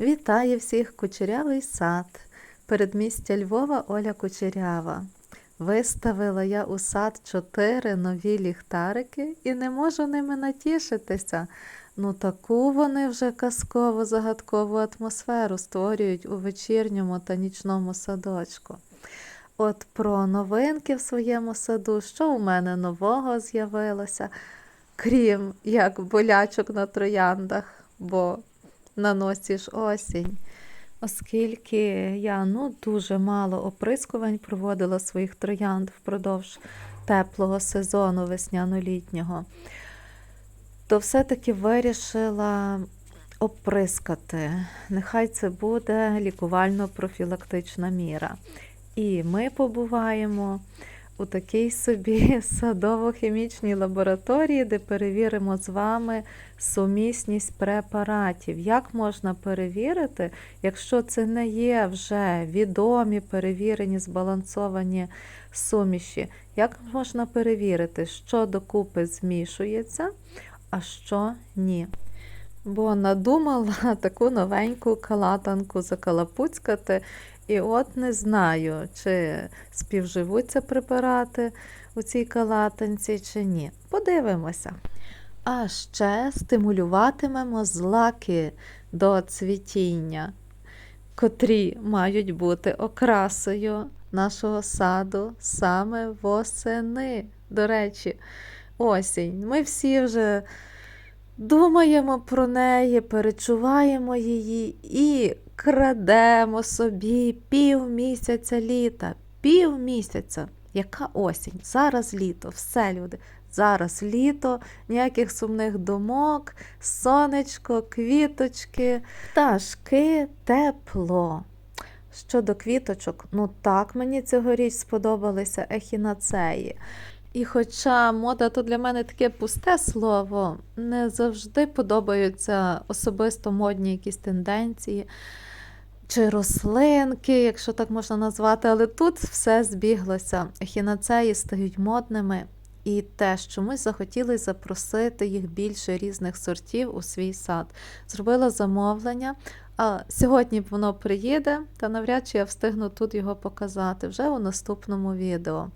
Вітаю всіх кучерявий сад. Передмістя Львова Оля Кучерява. Виставила я у сад чотири нові ліхтарики і не можу ними натішитися. Ну таку вони вже казкову загадкову атмосферу створюють у вечірньому та нічному садочку. От про новинки в своєму саду, що у мене нового з'явилося, крім як болячок на трояндах, бо на носі ж осінь. Оскільки я ну, дуже мало оприскувань проводила своїх троянд впродовж теплого сезону весняно-літнього, то все-таки вирішила оприскати. Нехай це буде лікувально-профілактична міра. І ми побуваємо у такій собі садово-хімічній лабораторії, де перевіримо з вами сумісність препаратів. Як можна перевірити, якщо це не є вже відомі, перевірені, збалансовані суміші? Як можна перевірити, що докупи змішується, а що ні? Бо надумала таку новеньку калатанку закалапуцькати, і от не знаю, чи співживуться препарати у цій калатанці, чи ні. Подивимося. А ще стимулюватимемо злаки до цвітіння, котрі мають бути окрасою нашого саду саме восени. До речі, осінь. Ми всі вже думаємо про неї, перечуваємо її і крадемо собі півмісяця літа. Півмісяця. Яка осінь? Зараз літо, все люди. Зараз літо, ніяких сумних думок, сонечко, квіточки, пташки, тепло. Щодо квіточок, ну так мені цьогоріч сподобалися ехінацеї. І хоча мода то для мене таке пусте слово, не завжди подобаються особисто модні якісь тенденції чи рослинки, якщо так можна назвати, але тут все збіглося. Ехінацеї стають модними, і теж чомусь захотіли запросити їх більше різних сортів у свій сад. Зробила замовлення. А сьогодні воно приїде, та навряд чи я встигну тут його показати вже у наступному відео.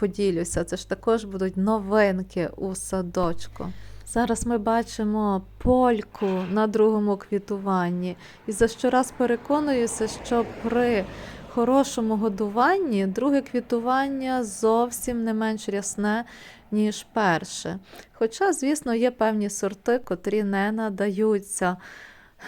Поділюся, це ж також будуть новинки у садочку. Зараз ми бачимо польку на другому квітуванні. І за щораз переконуюся, що при хорошому годуванні друге квітування зовсім не менш рясне, ніж перше. Хоча, звісно, є певні сорти, котрі не надаються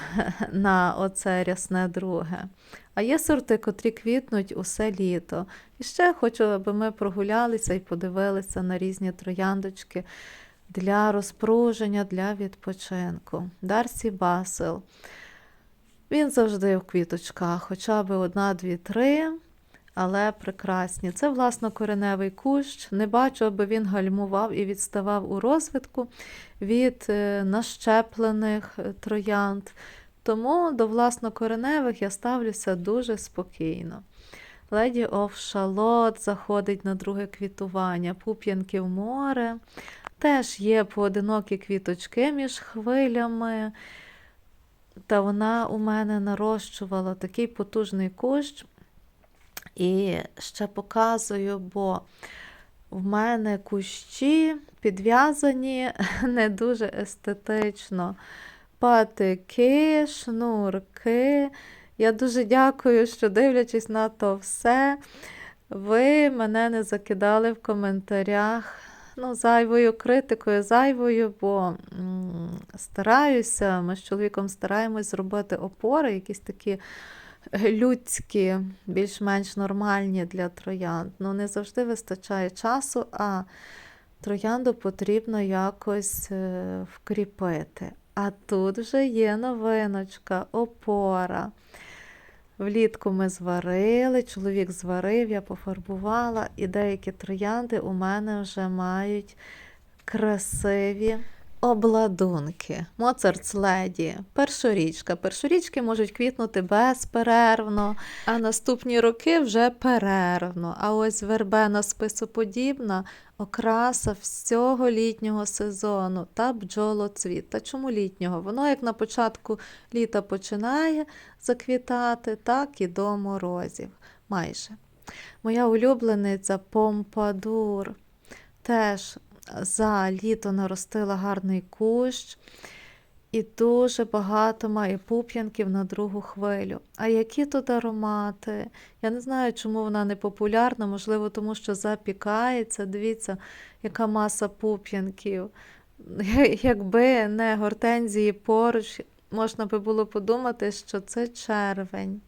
на оце рясне друге. А є сорти, котрі квітнуть усе літо. І ще хочу, аби ми прогулялися і подивилися на різні трояндочки для розпруження, для відпочинку. Дарсі Басил. Він завжди в квіточках, хоча б одна, дві, три, але прекрасні. Це, власно, кореневий кущ. Не бачу, аби він гальмував і відставав у розвитку від е, нащеплених е, троянд. Тому до власнокореневих я ставлюся дуже спокійно. Леді оф Шалот заходить на друге квітування, пуп'янки в море. Теж є поодинокі квіточки між хвилями. Та вона у мене нарощувала такий потужний кущ. І ще показую, бо в мене кущі підв'язані не дуже естетично. Патики, шнурки. Я дуже дякую, що дивлячись на то все, ви мене не закидали в коментарях ну, зайвою критикою, зайвою, бо м, стараюся, ми з чоловіком стараємось зробити опори, якісь такі людські, більш-менш нормальні для троянд. Ну, не завжди вистачає часу, а троянду потрібно якось е, вкріпити. А тут вже є новиночка, опора. Влітку ми зварили, чоловік зварив, я пофарбувала, і деякі троянди у мене вже мають красиві Обладунки, Моцартс леді, першорічка. Першорічки можуть квітнути безперервно, а наступні роки вже перервно. А ось вербена списоподібна окраса всього літнього сезону та бджолоцвіт. Та чому літнього? Воно як на початку літа починає заквітати, так і до морозів. Майже. Моя улюблениця Помпадур теж за літо наростила гарний кущ і дуже багато має пуп'янків на другу хвилю. А які тут аромати? Я не знаю, чому вона не популярна, можливо, тому що запікається. Дивіться, яка маса пуп'янків. Якби не гортензії поруч, можна би було подумати, що це червень.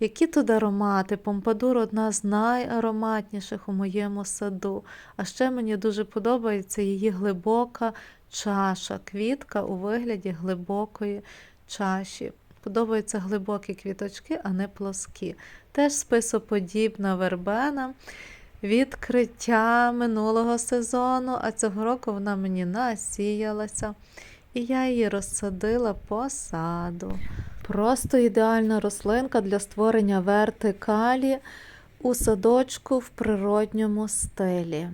Які тут аромати? Помпадур одна з найароматніших у моєму саду. А ще мені дуже подобається її глибока чаша, квітка у вигляді глибокої чаші. Подобаються глибокі квіточки, а не плоскі. Теж списоподібна вербена. Відкриття минулого сезону, а цього року вона мені насіялася. І я її розсадила по саду. Просто ідеальна рослинка для створення вертикалі у садочку в природньому стилі.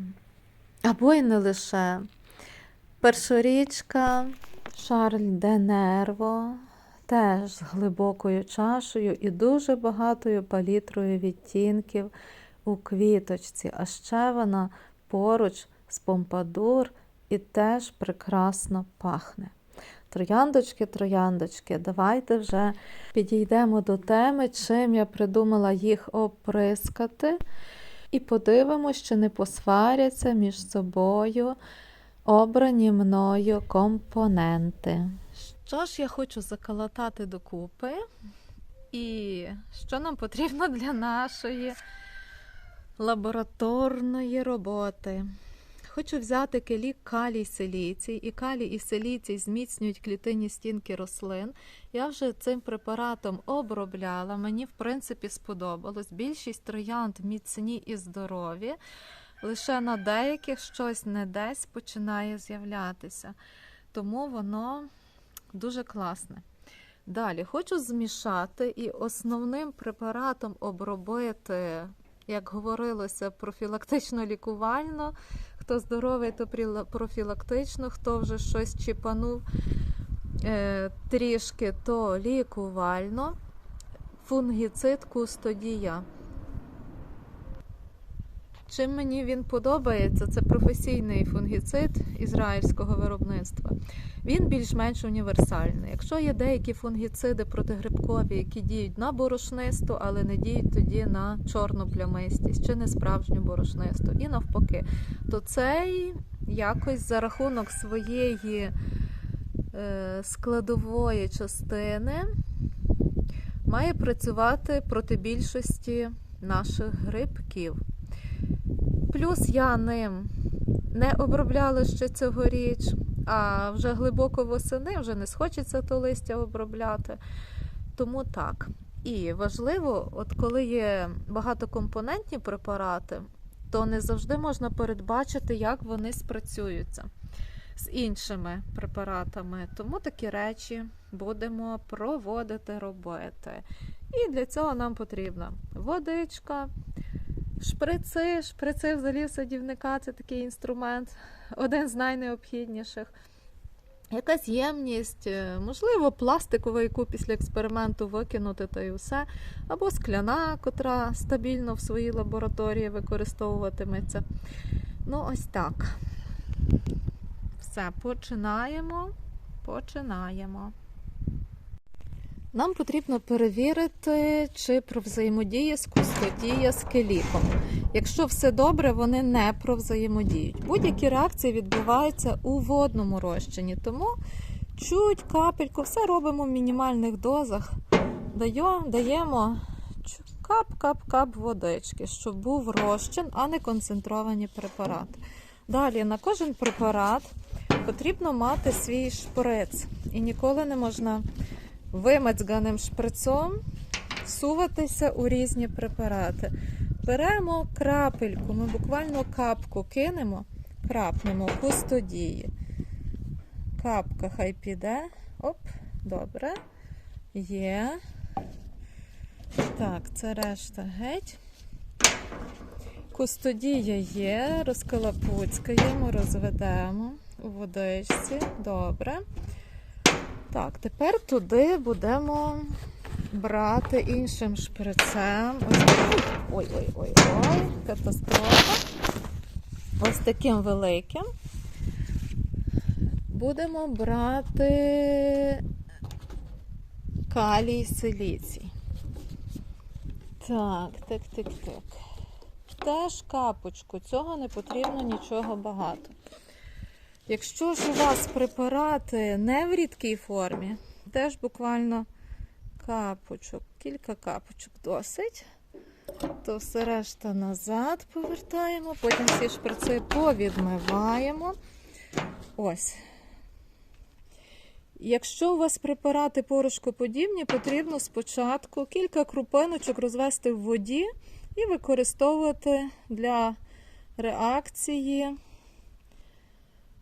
Або й не лише. Першорічка Шарль де Нерво, теж з глибокою чашею і дуже багатою палітрою відтінків у квіточці. А ще вона поруч з помпадур і теж прекрасно пахне. Трояндочки, трояндочки, давайте вже підійдемо до теми, чим я придумала їх оприскати. І подивимося, чи не посваряться між собою обрані мною компоненти. Що ж я хочу заколотати докупи? І що нам потрібно для нашої лабораторної роботи? Хочу взяти келік калій селіцій, і калій і селіцій зміцнюють клітинні стінки рослин. Я вже цим препаратом обробляла. Мені, в принципі, сподобалось. Більшість троянд міцні і здорові. Лише на деяких щось не десь починає з'являтися. Тому воно дуже класне. Далі хочу змішати і основним препаратом обробити, як говорилося, профілактично лікувально. Хто здоровий, то профілактично, хто вже щось чіпанув е, трішки, то лікувально. Фунгіцид кустодія. Чим мені він подобається, це професійний фунгіцид ізраїльського виробництва. Він більш-менш універсальний. Якщо є деякі фунгіциди протигрибкові, які діють на борошнисту, але не діють тоді на чорну плямистість чи не справжню борошнисту, і навпаки, то цей якось за рахунок своєї е, складової частини має працювати проти більшості наших грибків. Плюс я ним не обробляла ще цьогоріч, а вже глибоко восени вже не схочеться то листя обробляти. Тому так. І важливо, от коли є багатокомпонентні препарати, то не завжди можна передбачити, як вони спрацюються з іншими препаратами. Тому такі речі будемо проводити робити. І для цього нам потрібна водичка. Шприци, шприци взагалі садівника це такий інструмент, один з найнеобхідніших. Якась ємність, е, можливо, пластикова, яку після експерименту викинути та й усе, або скляна, котра стабільно в своїй лабораторії використовуватиметься. Ну, ось так. Все, починаємо. Починаємо. Нам потрібно перевірити, чи про взаємодія з келіком. Якщо все добре, вони не про взаємодіють. Будь-які реакції відбуваються у водному розчині, тому чуть капельку, все робимо в мінімальних дозах. Даємо кап-кап-кап водички, щоб був розчин, а не концентровані препарати. Далі на кожен препарат потрібно мати свій шприц. І ніколи не можна вимацганим шприцом всуватися у різні препарати. Беремо крапельку, ми буквально капку кинемо, крапнемо кустодії. капка хай піде. Оп, добре. Є. Так, це решта геть. Кустодія є, розкалапуцькаємо, розведемо у водичці. Добре. Так, тепер туди будемо брати іншим шприцем. Ой-ой-ой-ой, катастрофа. Ось таким великим. Будемо брати калій силіцій. Так, так, так, так. Теж капочку, цього не потрібно нічого багато. Якщо ж у вас препарати не в рідкій формі, теж буквально капочок, кілька капочок досить. То все решта назад повертаємо, потім всі шприци повідмиваємо. Ось. Якщо у вас препарати порошкоподібні, потрібно спочатку кілька крупиночок розвести в воді і використовувати для реакції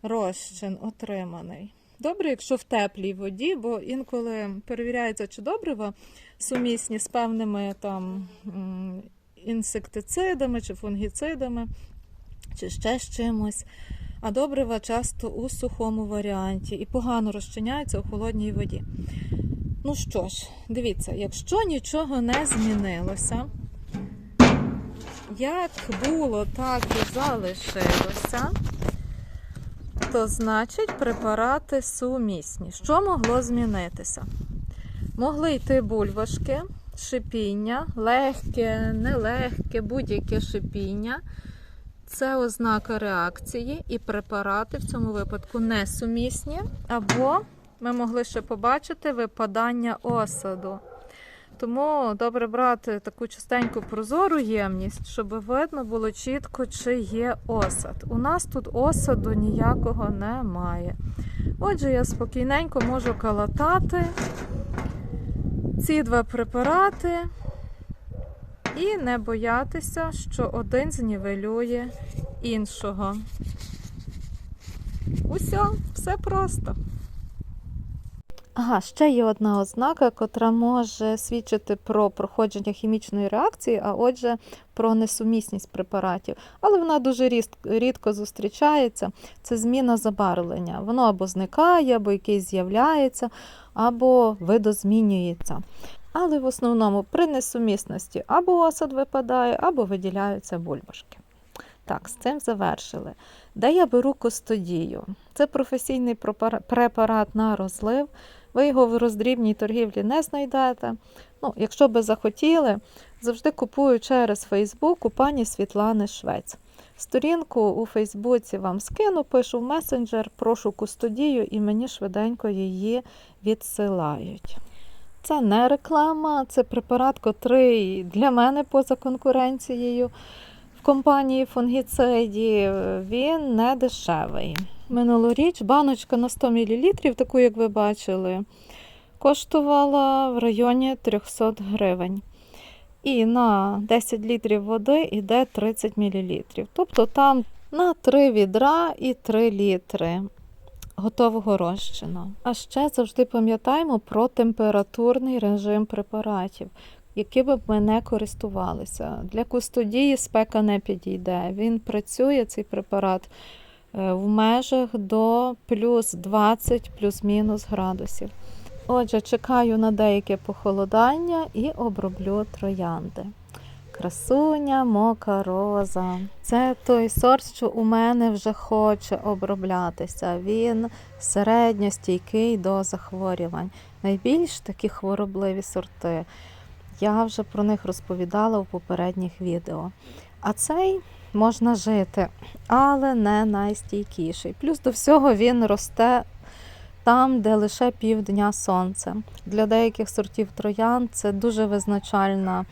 розчин отриманий. Добре, якщо в теплій воді, бо інколи перевіряється, чи добрива сумісні з певними там інсектицидами чи фунгіцидами, чи ще з чимось. А добрива часто у сухому варіанті і погано розчиняються у холодній воді. Ну що ж, дивіться, якщо нічого не змінилося, як було, так і залишилося, то значить препарати сумісні. Що могло змінитися? Могли йти бульбашки, шипіння, легке, нелегке, будь-яке шипіння. Це ознака реакції, і препарати в цьому випадку несумісні, або ми могли ще побачити випадання осаду. Тому добре брати таку частеньку прозору ємність, щоб видно було чітко, чи є осад. У нас тут осаду ніякого немає. Отже, я спокійненько можу калатати ці два препарати і не боятися, що один знівелює іншого. Усьо, все просто. Ага, ще є одна ознака, котра може свідчити про проходження хімічної реакції, а отже, про несумісність препаратів. Але вона дуже рідко зустрічається. Це зміна забарвлення. Воно або зникає, або якесь з'являється, або видозмінюється. Але в основному при несумісності або осад випадає, або виділяються бульбашки. Так, з цим завершили. Де я беру костодію? Це професійний препарат на розлив. Ви його в роздрібній торгівлі не знайдете. Ну, якщо би захотіли, завжди купую через Фейсбук у пані Світлани Швець. Сторінку у Фейсбуці вам скину, пишу в месенджер, прошу кустодію і мені швиденько її відсилають. Це не реклама, це препарат, котрий для мене поза конкуренцією в компанії фунгіциді. Він не дешевий. Минулоріч баночка на 100 мл, таку, як ви бачили, коштувала в районі 300 гривень. І на 10 літрів води йде 30 мл. Тобто там на 3 відра і 3 літри готового розчину. А ще завжди пам'ятаємо про температурний режим препаратів, якими б ми не користувалися. Для кустодії спека не підійде. Він працює, цей препарат, в межах до плюс 20 плюс-мінус градусів. Отже, чекаю на деяке похолодання і оброблю троянди. Красуня, мока роза. Це той сорт, що у мене вже хоче оброблятися. Він середньостійкий до захворювань. Найбільш такі хворобливі сорти. Я вже про них розповідала в попередніх відео. А цей можна жити, але не найстійкіший. Плюс до всього він росте там, де лише півдня сонце. Для деяких сортів троян це дуже визначальна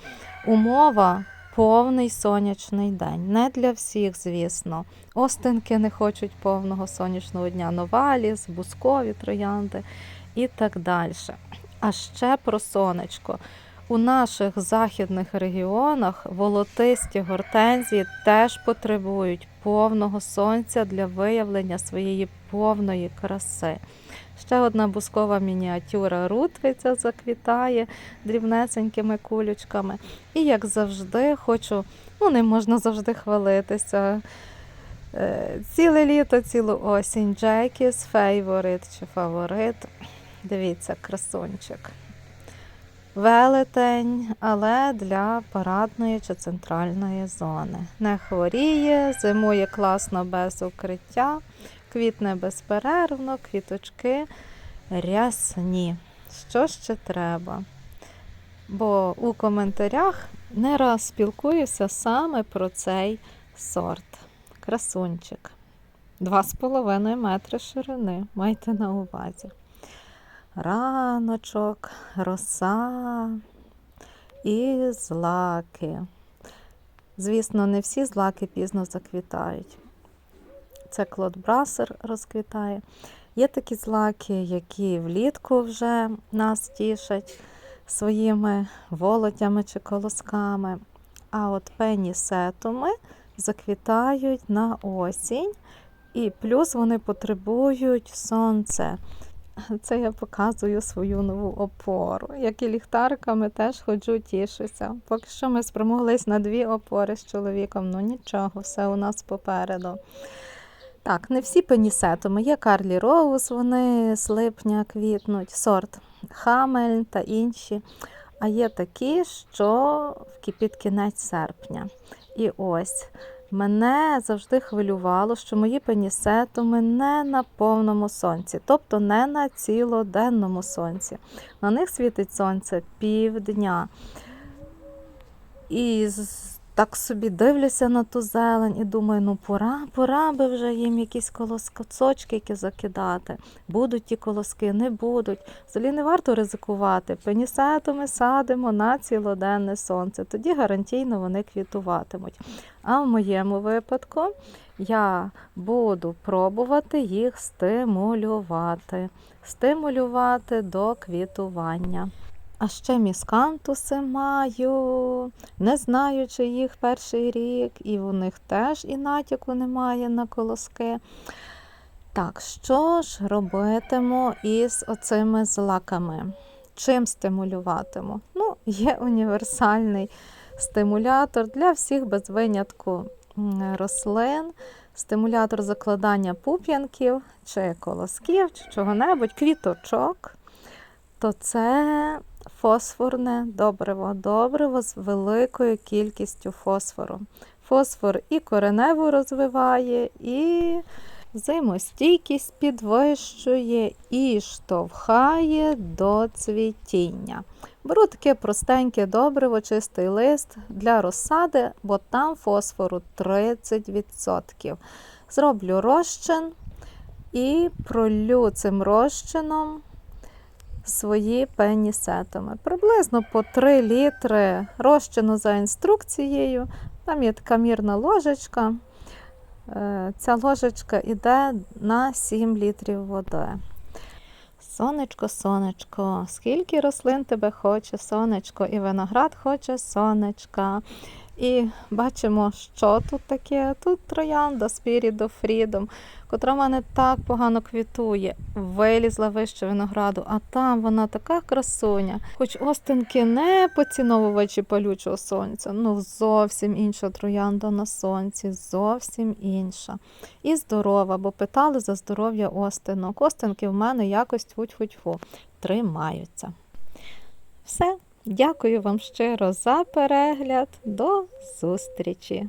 умова повний сонячний день. Не для всіх, звісно. Остинки не хочуть повного сонячного дня, новаліс, бускові троянди і так далі. А ще про сонечко. У наших західних регіонах волотисті гортензії теж потребують повного сонця для виявлення своєї повної краси. Ще одна бускова мініатюра рутвиця заквітає дрібнесенькими кулючками. І як завжди, хочу, ну не можна завжди хвалитися. Е, Ціле літо, цілу осінь. Джекіс, фейворит чи фаворит. Дивіться, красунчик. Велетень, але для парадної чи центральної зони. Не хворіє, зимує класно без укриття, квітне безперервно, квіточки рясні. Що ще треба? Бо у коментарях не раз спілкуюся саме про цей сорт. Красунчик. 2,5 метри ширини. Майте на увазі. Раночок, роса і злаки. Звісно, не всі злаки пізно заквітають. Це клодбрасер розквітає. Є такі злаки, які влітку вже нас тішать своїми волотями чи колосками. А от пенісетуми заквітають на осінь, і плюс вони потребують сонця. Це я показую свою нову опору. Як і ліхтариками теж ходжу, тішуся. Поки що ми спромоглись на дві опори з чоловіком, ну нічого, все у нас попереду. Так, не всі пенісетуми. Є Карлі Роуз, вони з липня квітнуть, сорт Хамель та інші. А є такі, що під кінець серпня. І ось мене завжди хвилювало, що мої пенісетуми не на повному сонці, тобто не на цілоденному сонці. На них світить сонце півдня. І так собі дивлюся на ту зелень і думаю, ну пора, пора би вже їм якісь колоскоцочки які закидати. Будуть ті колоски, не будуть. Взагалі не варто ризикувати. Пенісетами садимо на цілоденне сонце. Тоді гарантійно вони квітуватимуть. А в моєму випадку я буду пробувати їх стимулювати, стимулювати до квітування. А ще міскантуси маю, не знаю, чи їх перший рік, і у них теж і натяку немає на колоски. Так, що ж робитиму із оцими злаками? Чим стимулюватиму? Ну, є універсальний стимулятор для всіх без винятку рослин, стимулятор закладання пуп'янків, чи колосків, чи чого-небудь, квіточок. То це фосфорне добриво. Добриво з великою кількістю фосфору. Фосфор і кореневу розвиває, і зимостійкість підвищує і штовхає до цвітіння. Беру таке простеньке добриво, чистий лист для розсади, бо там фосфору 30%. Зроблю розчин і пролю цим розчином свої пенісетами. Приблизно по 3 літри розчину за інструкцією. Там є така мірна ложечка. Е, ця ложечка йде на 7 літрів води. Сонечко, сонечко, скільки рослин тебе хоче, сонечко, і виноград хоче сонечка. І бачимо, що тут таке. Тут троянда Spirido Freedom, котра в мене так погано квітує, вилізла вище винограду, а там вона така красуня. Хоч остинки не поціновувачі палючого сонця, ну зовсім інша троянда на сонці, зовсім інша. І здорова, бо питали за здоров'я остинок. Остинки в мене якось тьфу-тьфу-тьфу, тримаються. Все. Дякую вам щиро за перегляд. До зустрічі!